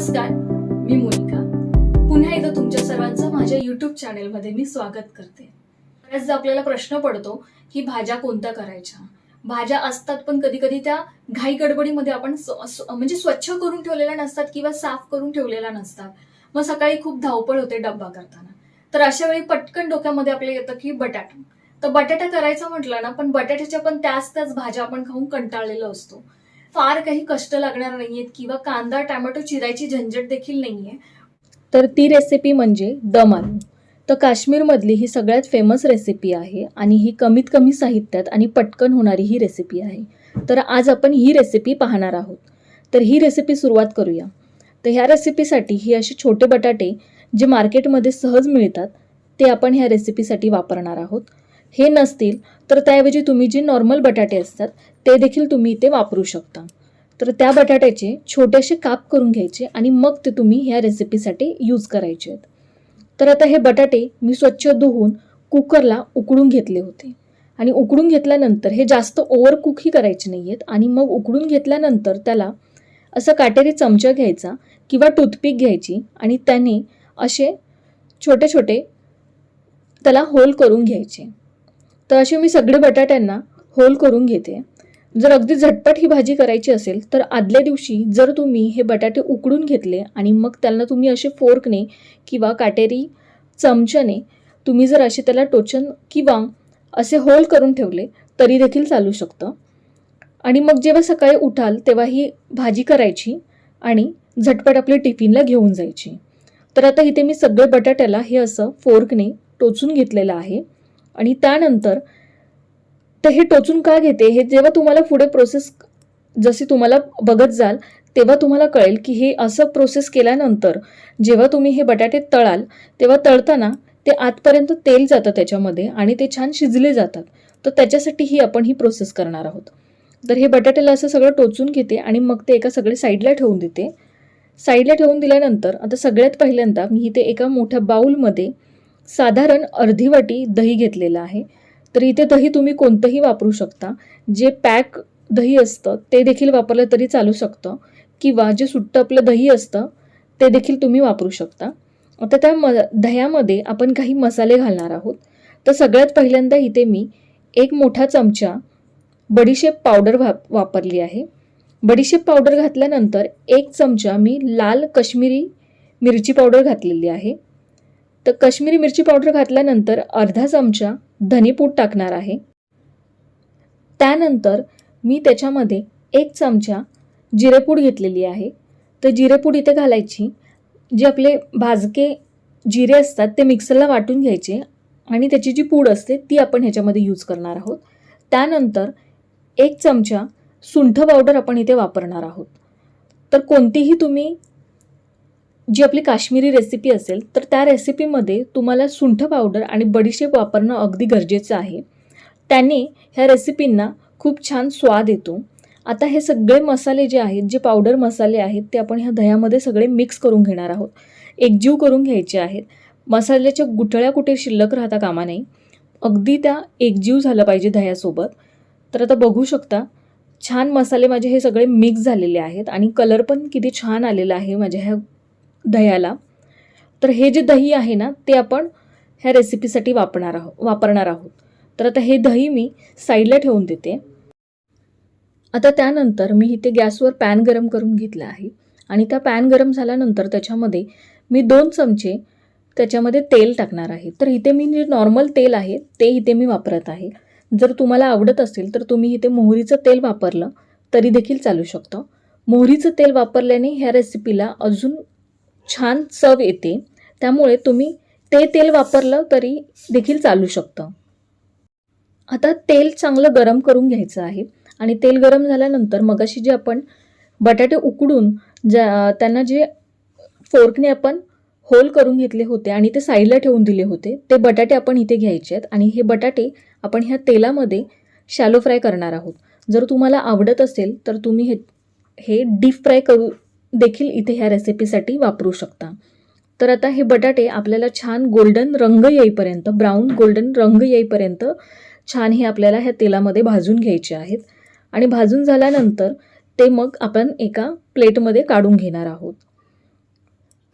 नमस्कार मी मोनिका. पुन्हा एकदा तुमच्या सर्वांचं माझ्या युट्यूब चॅनेलमध्ये मी स्वागत करते. बऱ्याचदा आपल्याला प्रश्न पडतो की भाज्या कोणत्या करायच्या? भाज्या असतात पण कधी कधी त्या घाई गडबडीमध्ये आपण म्हणजे स्वच्छ करून ठेवलेल्या नसतात किंवा साफ करून ठेवलेल्या नसतात. मग सकाळी खूप धावपळ होते डब्बा करताना. तर अशा वेळी पटकन डोक्यामध्ये आपल्या येतं की बटाटा. तर बटाटा करायचा म्हटलं ना पण बटाट्याच्या पण त्याच त्याच भाज्या आपण खाऊन कंटाळलेलो असतो. फार काही कष्ट लागणार नाहीयेत किंवा कांदा टॅमॅटो चिरायची झंझट देखील नाहीये. तर ती रेसिपी म्हणजे दम आलू तर काश्मीरमधली ही सगळ्यात फेमस रेसिपी आहे आणि ही कमीत कमी साहित्यात आणि पटकन होणारी ही रेसिपी आहे. तर आज आपण ही रेसिपी पाहणार आहोत. तर ही रेसिपी सुरुवात करूया. तर ह्या रेसिपीसाठी ही असे छोटे बटाटे जे मार्केटमध्ये सहज मिळतात ते आपण ह्या रेसिपीसाठी वापरणार आहोत. हे नसतील तर त्याऐवजी तुम्ही जे नॉर्मल बटाटे असतात ते देखील तुम्ही इथे वापरू शकता. तर त्या बटाट्याचे छोटेसे काप करून घ्यायचे आणि मग ते तुम्ही ह्या रेसिपीसाठी यूज करायचे आहेत. तर आता हे बटाटे मी स्वच्छ धुवून कुकरला उकडून घेतले होते. आणि उकडून घेतल्यानंतर हे जास्त ओव्हर कुकही करायचे नाही आहेत आणि मग उकडून घेतल्यानंतर त्याला असं काटेरी चमचा घ्यायचा किंवा टूथपिक घ्यायची आणि त्याने असे छोटे छोटे त्याला होल करून घ्यायचे. तर असे मी सगळे बटाट्यांना होल करून घेते. जर अगदी झटपट ही भाजी करायची असेल तर आदल्या दिवशी जर तुम्ही हे बटाटे उकडून घेतले आणि मग त्यांना तुम्ही असे फोर्कने किंवा काटेरी चमच्याने तुम्ही जर असे त्याला टोचन किंवा असे होल करून ठेवले तरी देखील चालू शकतं. आणि मग जेव्हा सकाळी उठाल तेव्हा ही भाजी करायची आणि झटपट आपल्या टिफिनला घेऊन जायची. तर आता इथे मी सगळे बटाट्याला हे असं फोर्कने टोचून घेतलेलं आहे. आणि त्यानंतर तर हे टोचून का घेते? हे जेव्हा तुम्हाला पुढे प्रोसेस जशी तुम्हाला बघत जाल तेव्हा तुम्हाला कळेल की हे असं प्रोसेस केल्यानंतर जेव्हा तुम्ही हे बटाटे तळाल तेव्हा तळताना ते आतपर्यंत तेल जातं त्याच्यामध्ये आणि ते छान शिजले जातात. तर त्याच्यासाठी ही आपण ही प्रोसेस करणार आहोत. तर हे बटाट्याला असं सगळं टोचून घेते आणि मग ते एका सगळे साईडला ठेवून देते. साईडला ठेवून दिल्यानंतर आता सगळ्यात पहिल्यांदा मी इथे एका मोठ्या बाऊलमध्ये साधारण अर्धी वाटी दही घेतलेलं आहे. तर इथे दही तुम्ही कोणतंही वापरू शकता. जे पॅक दही असतं ते देखील वापरलं तरी चालू शकतं. किंवा जे सुट्टं आपलं दही असतं ते देखील तुम्ही वापरू शकता. आता त्या म दह्यामध्ये आपण काही मसाले घालणार आहोत. तर सगळ्यात पहिल्यांदा इथे मी एक मोठा चमचा बडीशेप पावडर वा वापरली आहे. बडीशेप पावडर घातल्यानंतर एक चमचा मी लाल कश्मीरी मिरची पावडर घातलेली आहे. तर कश्मीरी मिरची पावडर घातल्यानंतर अर्धा चमचा धनेपूड टाकणार आहे. त्यानंतर मी त्याच्यामध्ये एक चमचा जिरेपूड घेतलेली आहे. तर जिरेपूड इथे घालायची. जे आपले भाजके जिरे असतात ते मिक्सरला वाटून घ्यायचे आणि त्याची जी पूड असते ती आपण ह्याच्यामध्ये यूज करणार आहोत. त्यानंतर एक चमचा सुंठ पावडर आपण इथे वापरणार आहोत. तर कोणतीही तुम्ही जी आपली काश्मीरी रेसिपी असेल तर त्या रेसिपीमध्ये तुम्हाला सुंठ पावडर आणि बडीशेप वापरणं अगदी गरजेचं आहे. त्याने ह्या रेसिपींना खूप छान स्वाद येतो. आता हे सगळे मसाले जे आहेत जे पावडर मसाले आहेत ते आपण ह्या दह्यामध्ये सगळे मिक्स करून घेणार आहोत. एकजीव करून घ्यायचे आहेत. मसाल्याच्या गुठळ्या कुठे शिल्लक राहता कामा नाही अगदी त्या एकजीव झालं पाहिजे दह्यासोबत. तर आता बघू शकता छान मसाले माझे हे सगळे मिक्स झालेले आहेत आणि कलर पण किती छान आलेला आहे माझ्या ह्या दह्याला. तर हे जे दही आहे ना ते आपण ह्या रेसिपीसाठी वापरणार आहोत वापरणार आहोत. तर आता हे दही मी साईडला ठेवून देते. आता त्यानंतर मी इथे गॅसवर पॅन गरम करून घेतला आहे. आणि त्या पॅन गरम झाल्यानंतर त्याच्यामध्ये मी दोन चमचे त्याच्यामध्ये तेल टाकणार आहे. तर इथे मी जे नॉर्मल तेल आहे ते इथे मी वापरत आहे. जर तुम्हाला आवडत असेल तर तुम्ही इथे मोहरीचं तेल वापरलं तरी देखील चालू शकतं. मोहरीचं तेल वापरल्याने ह्या रेसिपीला अजून छान चव येते. त्यामुळे तुम्ही ते तेल वापरलं तरी देखील चालू शकतं. आता तेल चांगलं गरम करून घ्यायचं आहे. आणि तेल गरम झाल्यानंतर मगाशी जे आपण बटाटे उकडून ज्या त्यांना जे फोर्कने आपण होल करून घेतले होते आणि ते साईडला ठेवून दिले होते ते बटाटे आपण इथे घ्यायचे आहेत. आणि हे बटाटे आपण ह्या तेलामध्ये शॅलो फ्राय करणार आहोत. जर तुम्हाला आवडत असेल तर तुम्ही हे हे डीप फ्राय करू देखील इथे ह्या रेसिपीसाठी वापरू शकता. तर आता हे बटाटे आपल्याला छान गोल्डन रंग येईपर्यंत ब्राऊन गोल्डन रंग येईपर्यंत छान हे आपल्याला ह्या तेलामध्ये भाजून घ्यायचे आहेत. आणि भाजून झाल्यानंतर ते मग आपण एका प्लेटमध्ये काढून घेणार आहोत.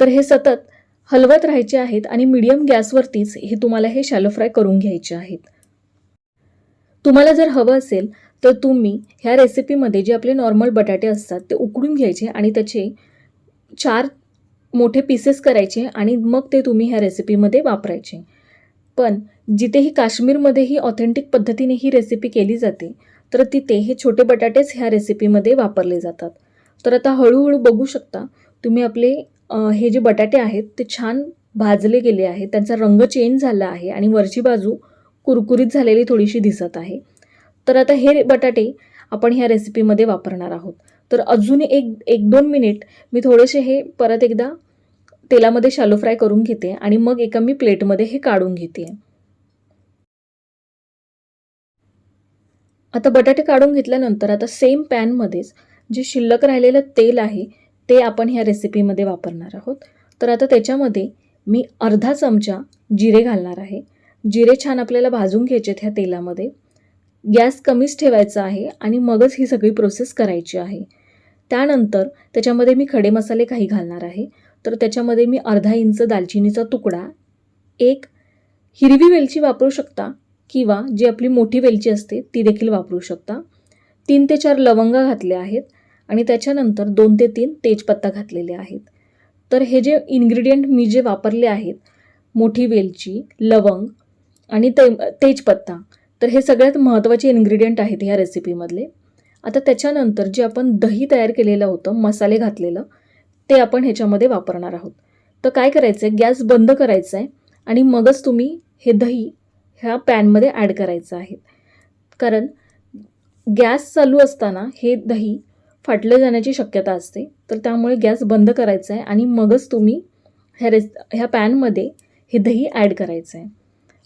तर हे सतत हलवत राहायचे आहेत आणि मीडियम गॅसवरतीच हे तुम्हाला हे शॅलो फ्राय करून घ्यायचे आहेत. तुम्हाला जर हवं असेल तर तुम्ही ह्या रेसिपीमध्ये जे आपले नॉर्मल बटाटे असतात ते उकडून घ्यायचे आणि त्याचे चार मोठे पीसेस करायचे आणि मग ते तुम्ही ह्या रेसिपीमध्ये वापरायचे. पण जिथेही काश्मीरमध्ये ही ऑथेंटिक पद्धतीने ही रेसिपी केली जाते तर तिथे हे छोटे बटाटेच ह्या रेसिपीमध्ये वापरले जातात. तर आता हळूहळू बघू शकता तुम्ही आपले हे जे बटाटे आहेत ते छान भाजले गेले आहेत त्यांचा रंग चेंज झाला आहे आणि वरची बाजू कुरकुरीत झालेली थोडीशी दिसत आहे. तर आता हे बटाटे आपण ह्या रेसिपीमध्ये वापरणार आहोत. तर अजून एक एक दोन मिनिट मी थोडेसे हे परत एकदा तेलामध्ये शालो फ्राय करून घेते आणि मग एका मी प्लेटमध्ये हे काढून घेते. आता बटाटे काढून घेतल्यानंतर आता सेम पॅनमध्येच जे शिल्लक राहिलेलं तेल आहे ते आपण ह्या रेसिपीमध्ये वापरणार आहोत. तर आता त्याच्यामध्ये मी अर्धा चमचा जिरे घालणार आहे. जिरे छान आपल्याला भाजून घ्यायचे ह्या तेलामध्ये. गॅस कमीच ठेवायचा आहे आणि मगच ही सगळी प्रोसेस करायची आहे. त्यानंतर त्याच्यामध्ये मी खडे मसाले काही घालणार आहे. तर त्याच्यामध्ये मी अर्धा इंच दालचिनीचा तुकडा एक हिरवी वेलची वापरू शकता किंवा जी आपली मोठी वेलची असते ती देखील वापरू शकता. तीन ते चार लवंगा घातल्या आहेत आणि त्याच्यानंतर दोन ते तीन तेजपत्ता घातलेले आहेत. तर हे जे इन्ग्रेडियंट मी जे वापरले आहेत मोठी वेलची लवंग आणि ते तेजपत्ता तर हे सगळ्यात महत्त्वाचे इन्ग्रेडियंट आहेत ह्या रेसिपीमधले आता त्याच्यानंतर जे आपण दही तयार केलेलं होतं मसाले घातलेलं ते आपण ह्याच्यामध्ये वापरणार आहोत. तर काय करायचं आहे गॅस बंद करायचा आहे आणि मगच तुम्ही हे दही ह्या पॅनमध्ये ॲड करायचं आहे. कारण गॅस चालू असताना हे दही फाटलं जाण्याची शक्यता असते. तर त्यामुळे गॅस बंद करायचा आहे आणि मगच तुम्ही ह्या रेस ह्या पॅनमध्ये हे दही ॲड करायचं आहे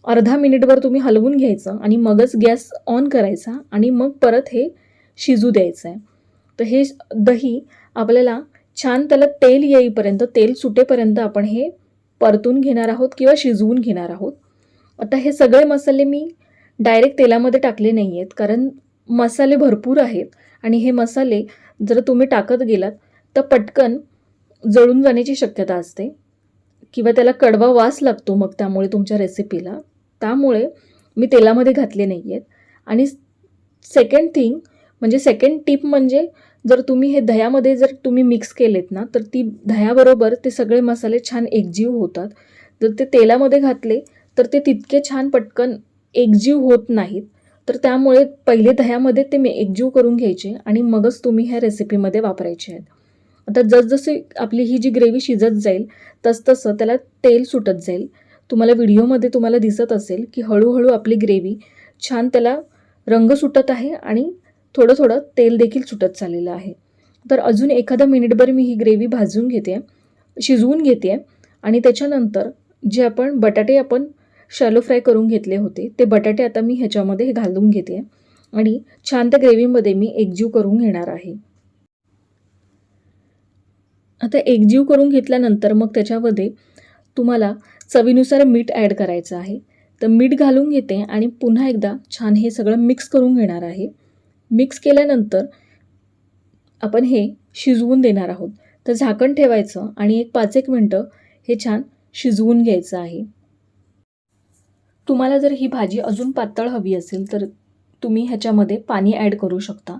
अर्धा मिनिटभर तुम्ही हलवून घ्यायचं आणि मगच गॅस ऑन करायचा आणि मग परत हे शिजू द्यायचं आहे तर हे दही आपल्याला छान त्याला तेल येईपर्यंत तेल सुटेपर्यंत आपण हे परतून घेणार आहोत किंवा शिजवून घेणार आहोत. आता हे सगळे मसाले मी डायरेक्ट तेलामध्ये टाकले नाही आहेत कारण मसाले भरपूर आहेत आणि हे मसाले जर तुम्ही टाकत गेलात तर पटकन जळून जाण्याची शक्यता असते. किंवा त्याला कडवा वास लागतो मग त्यामुळे तुमच्या रेसिपीला त्यामुळे मी तेलामध्ये घातले नाही आहेत आणि सेकंड थिंग म्हणजे सेकंड टिप म्हणजे जर तुम्ही हे दह्यामध्ये जर तुम्ही मिक्स केलेत ना तर ती दह्याबरोबर ते सगळे मसाले छान एकजीव होतात. जर ते तेलामध्ये घातले तर ते तितके छान पटकन एकजीव होत नाहीत. तर त्यामुळे पहिले दह्यामध्ये ते मी एकजीव करून घ्यायचे आणि मगच तुम्ही ह्या रेसिपीमध्ये वापरायचे आहेत. आता जसजशी आपली ही जी ग्रेव्ही शिजत जाईल तसतसं त्याला तेल सुटत जाईल. तुम्हाला व्हिडिओमध्ये तुम्हाला दिसत असेल की हळूहळू आपली ग्रेव्ही छान त्याला रंग सुटत आहे आणि थोडं थोडं तेल देखील सुटत चाललेलं आहे. तर अजून एखादा मिनिटभर मी ही ग्रेव्ही भाजून घेते शिजवून घेते आणि त्याच्यानंतर जे आपण बटाटे आपण शॅलो फ्राय करून घेतले होते ते बटाटे आता मी ह्याच्यामध्ये घालून घेते आणि छान त्या ग्रेव्हीमध्ये मी एकजीव करून घेणार आहे. आता एकजीव करून घेतल्यानंतर मग त्याच्यामध्ये तुम्हाला चवीनुसार मीठ ॲड करायचं आहे. तर मीठ घालून घेते आणि पुन्हा एकदा छान हे सगळं मिक्स करून घेणार आहे. मिक्स केल्यानंतर आपण हे शिजवून देणार आहोत. तर झाकण ठेवायचं आणि एक पाच एक मिनटं हे छान शिजवून घ्यायचं आहे. तुम्हाला जर ही भाजी अजून पातळ हवी असेल तर तुम्ही ह्याच्यामध्ये पाणी ॲड करू शकता.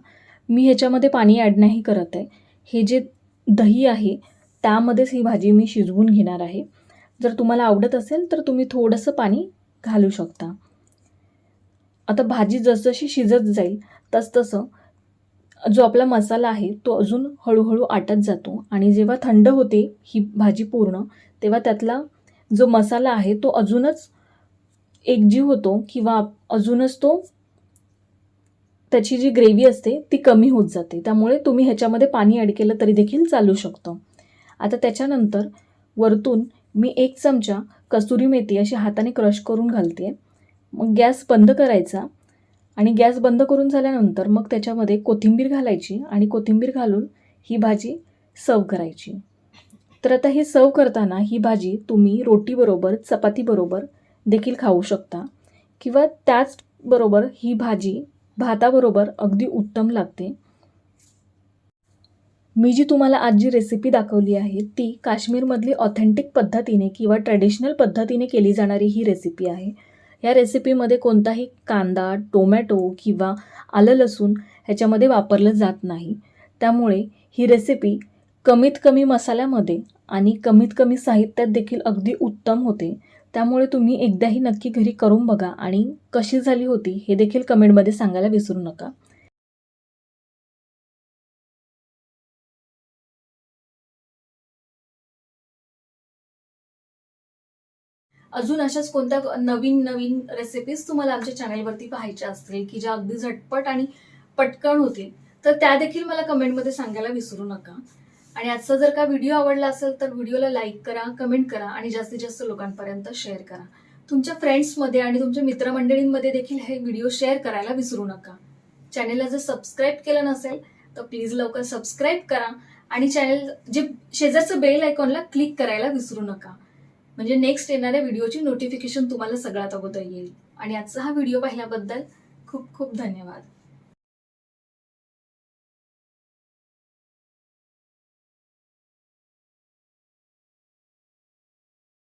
मी ह्याच्यामध्ये पाणी ॲड नाही करत आहे. हे जे दही आहे त्यामध्येच ही भाजी मी शिजवून घेणार आहे. जर तुम्हाला आवडत असेल तर तुम्ही थोडंसं पाणी घालू शकता. आता भाजी जसजशी शिजत जाईल तसतसं जो आपला मसाला आहे तो अजून हळूहळू आटत जातो. आणि जेव्हा थंड होते ही भाजी पूर्ण तेव्हा त्यातला जो मसाला आहे तो अजूनच एकजीव होतो किंवा अजूनच तो त्याची जी ग्रेव्ही असते ती कमी होत जाते. त्यामुळे तुम्ही ह्याच्यामध्ये पाणी ॲड केलं तरी देखील चालू शकतं. आता त्याच्यानंतर वरतून मी एक चमचा कसुरी मेथी अशी हाताने क्रश करून घालते. मग गॅस बंद करायचा आणि गॅस बंद करून झाल्यानंतर मग त्याच्यामध्ये कोथिंबीर घालायची आणि कोथिंबीर घालून ही भाजी सर्व करायची. तर आता हे सर्व करताना ही भाजी तुम्ही रोटीबरोबर चपातीबरोबर देखील खाऊ शकता किंवा त्याचबरोबर ही भाजी भाताबरोबर अगदी उत्तम लागते. मी जी तुम्हाला आज जी रेसिपी दाखवली आहे ती काश्मीरमधली ऑथेंटिक पद्धतीने किंवा ट्रेडिशनल पद्धतीने केली जाणारी ही रेसिपी आहे. या रेसिपीमध्ये कोणताही कांदा टोमॅटो किंवा आलं लसूण ह्याच्यामध्ये वापरलं जात नाही. त्यामुळे ही रेसिपी कमीत कमी मसाल्यामध्ये आणि कमीत कमी साहित्यात देखील अगदी उत्तम होते. त्यामुळे तुम्ही एकदाही नक्की घरी करून बघा आणि कशी झाली होती हे देखील कमेंटमध्ये सांगायला विसरू नका. अजून अशाच कोणत्या नवीन नवीन रेसिपीज तुम्हाला आमच्या चॅनलवरती पाहायच्या असतील की ज्या अगदी झटपट आणि पटकन होतील तर त्या देखील मला कमेंटमध्ये सांगायला विसरू नका. आणि आजचा जर का व्हिडिओ आवडला असेल तर व्हिडिओला लाईक करा कमेंट करा आणि जास्तीत जास्त लोकांपर्यंत शेअर करा. तुमच्या फ्रेंड्समध्ये आणि तुमच्या मित्रमंडळींमध्ये देखील हे व्हिडिओ शेअर करायला विसरू नका. चॅनेलला जर सबस्क्राईब केलं नसेल तर प्लीज लवकर सबस्क्राईब करा आणि चॅनेल जे शेजारचं बेल आयकॉनला क्लिक करायला विसरू नका. म्हणजे नेक्स्ट येणाऱ्या व्हिडिओची नोटिफिकेशन तुम्हाला सगळ्यात अगोदर येईल. आणि आजचा हा व्हिडिओ पाहिल्याबद्दल खूप खूप धन्यवाद.